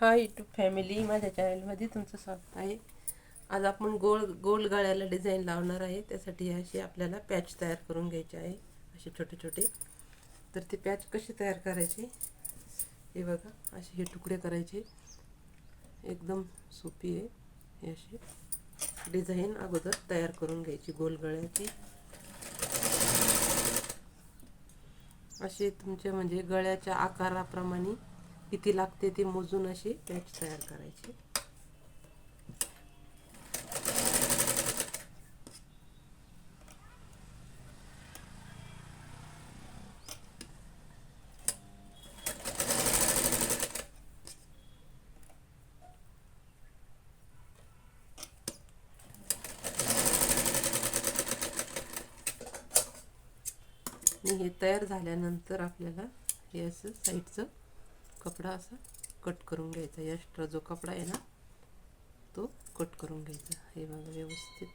Hi YouTube family माझ्या चॅनलमध्ये तुमचं स्वागत आहे. आज आपण गोल गोल गळ्याला डिझाईन लावणार आहे. त्यासाठी अशी आपल्याला पॅच तयार करून घ्यायचे आहे. असे छोटे छोटे. तर ते पॅच कसे तयार करायचे? हे बघा असे हे तुकडे करायचे. एकदम सोपी आहे. हे अशी डिझाईन अगोदर तयार करून घ्यायची गोल गळ्याची. असे तुमच्या म्हणजे गळ्याच्या आकाराप्रमाणे किती लागते ते मोजून अशी पॅच तयार करायची. हे तयार झाल्यानंतर आपल्याला हे असं साईडचं कपडा असा कट करून घ्यायचा. एक्स्ट्रा जो कपडा आहे ना तो कट करून घ्यायचा. हे बघा व्यवस्थित.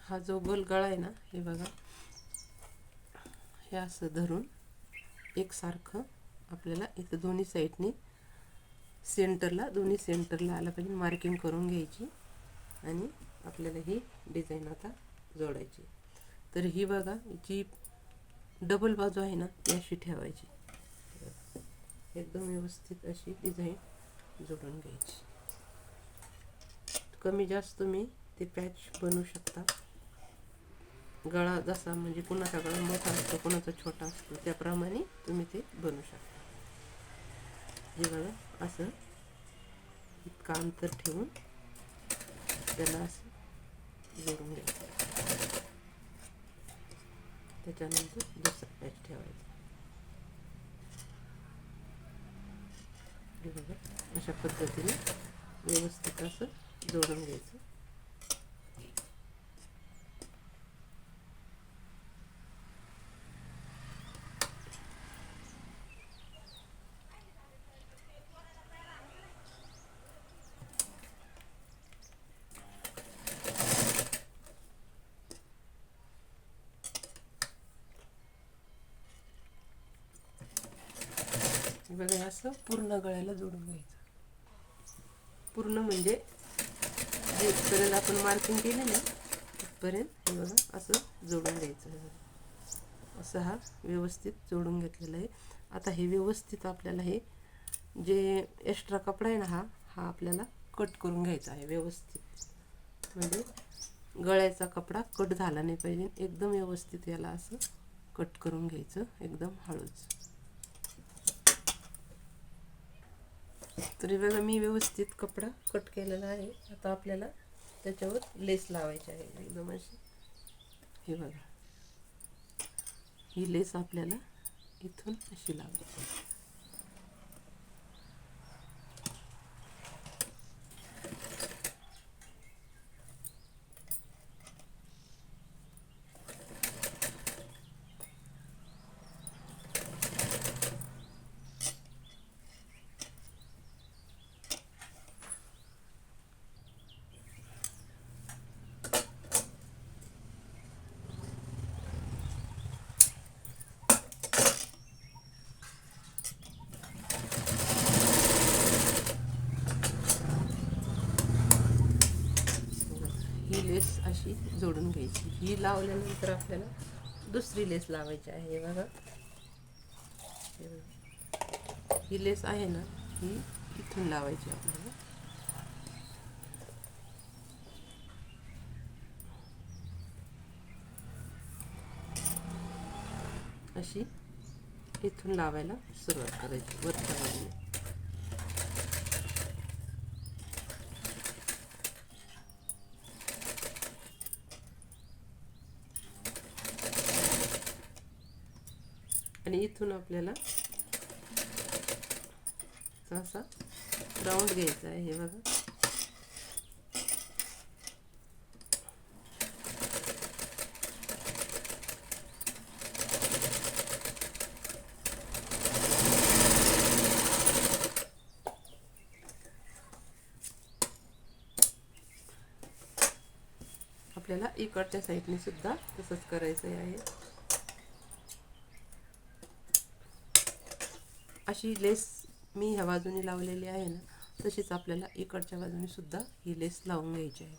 हा जो गोल गळा आहे ना हे बघा. हे असं धरून एकसारखं आपल्याला इथं दोन्ही साईडने सेंटरला दोन्ही सेंटरला आला पाहिजे मार्किंग करून घ्यायची आणि आपल्याला ही डिझाईन आता जोडायची. तर ही बघा जी डबल बाजू आहे ना ती अशी ठेवायची. एकदम व्यवस्थित अशी डिझाईन जोडून घ्यायची. कमी जास्त तुम्ही ते पॅच बनवू शकता. गळा जसा म्हणजे कुणाचा गळा मोठा असतो कुणाचा छोटा असतो त्याप्रमाणे तुम्ही ते बनवू शकता. हे बघा असं. इतकं अंतर ठेवून त्याला असं जोडून घ्यायचं. त्याच्यानंतर दुसरा पॅच ठेवायचा. हे बघा अशा पद्धतीने व्यवस्थित असं जोडून घ्यायचं. बघा हे असं पूर्ण गळ्याला जोडून घ्यायचं. पूर्ण म्हणजे जिथपर्यंत आपण मार्किंग केले ना तिथपर्यंत हे बघा असं जोडून घ्यायचं. असं हा व्यवस्थित जोडून घेतलेला आहे. आता हे व्यवस्थित आपल्याला हे जे एक्स्ट्रा कपडा आहे ना हा हा आपल्याला कट करून घ्यायचा आहे व्यवस्थित. म्हणजे गळ्याचा कपडा कट झाला नाही पाहिजे. एकदम व्यवस्थित याला असं कट करून घ्यायचं एकदम हळूच. तरी बघा मी व्यवस्थित कपडा कट केलेला आहे. आता आपल्याला त्याच्यावर लेस लावायची आहे एकदम अशी. हे बघा. ही लेस आपल्याला इथून अशी लावायची ही लेस अशी जोडून घ्यायची. ही लावल्यानंतर आपल्याला दुसरी लेस लावायची आहे बघा. बघा. ही लेस आहे ना ही इथून लावायची आपल्याला. अशी इथून लावायला सुरुवात करायची वरच्या बाजूने आणि इथून आपल्याला असा राऊंड घ्यायचा आहे हे बघा. आपल्याला इकडच्या साईडने सुद्धा तसंच करायचं आहे. अशी लेस मी ह्या बाजूने लावलेली आहे ना तशीच आपल्याला इकडच्या बाजूने सुद्धा ही लेस लावून घ्यायची आहे.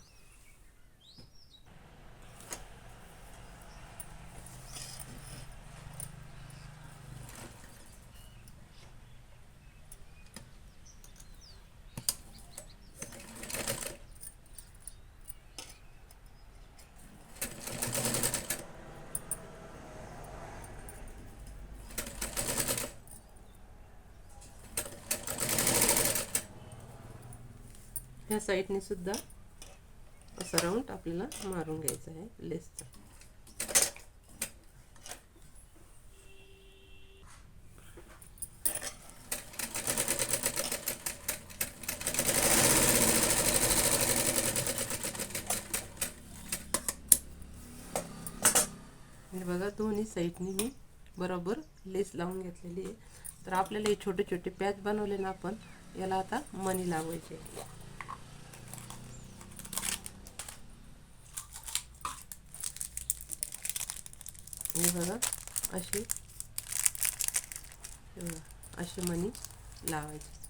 ह्या साईडने सुद्धा असं राऊंड आपल्याला मारून घ्यायचं आहे लेसचा बघा दोन्ही साईडने मी बरोबर लेस लावून घेतलेली आहे. तर आपल्याला हे छोटे छोटे पॅच बनवले ना आपण याला आता मनी लावायचे. आणि बघा अशी. अशी मनी लावायची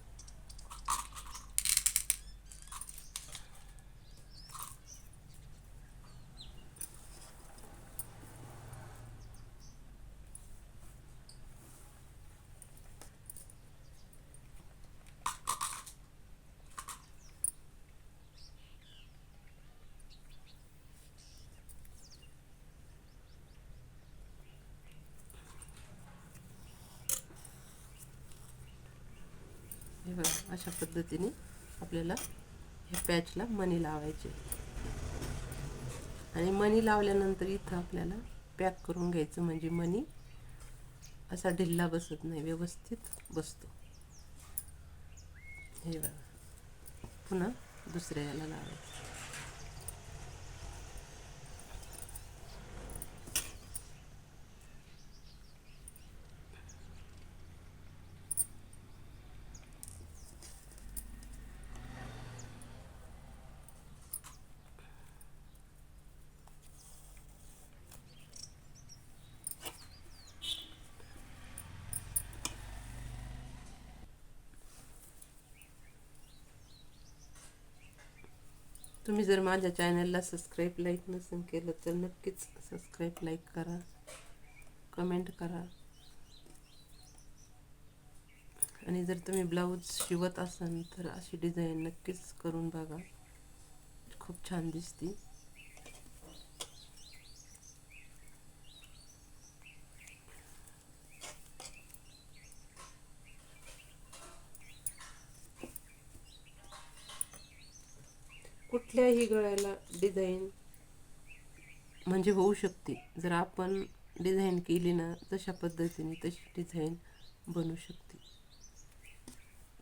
हे बघा अशा पद्धतीने आपल्याला ह्या पॅचला मनी लावायचे. आणि मनी लावल्यानंतर इथं आपल्याला पॅक करून घ्यायचं म्हणजे मनी असा ढिल्ला बसत नाही व्यवस्थित बसतो. हे बघा. पुन्हा दुसऱ्या याला लावायचं. तुम्ही जर माझ्या चॅनलला सबस्क्राईब लाईक नसेल केलं तर नक्कीच सबस्क्राईब लाईक करा. कमेंट करा. आणि जर तुम्ही ब्लाऊज शिवत असाल तर अशी डिझाईन नक्कीच करून बघा. खूप छान दिसते. कुठल्याही गळ्याला डिझाईन म्हणजे होऊ शकते. जर आपण डिझाईन केली ना तशा पद्धतीने तशी डिझाईन बनू शकते.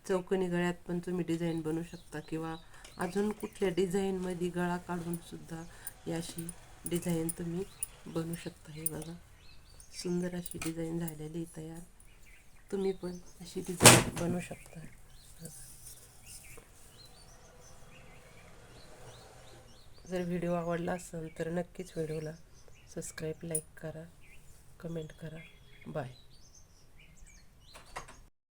चौकनी गळ्यात पण तुम्ही डिझाईन बनवू शकता किंवा अजून कुठल्या डिझाईनमध्ये गळा काढूनसुद्धा याशी डिझाईन तुम्ही बनवू शकता. हे बघा. सुंदर अशी डिझाईन झालेली तयार. तुम्ही पण अशी डिझाईन बनवू शकता. जर व्हिडिओ आवडला असेल तर नक्कीच व्हिडिओला सबस्क्राईब लाईक करा कमेंट करा. बाय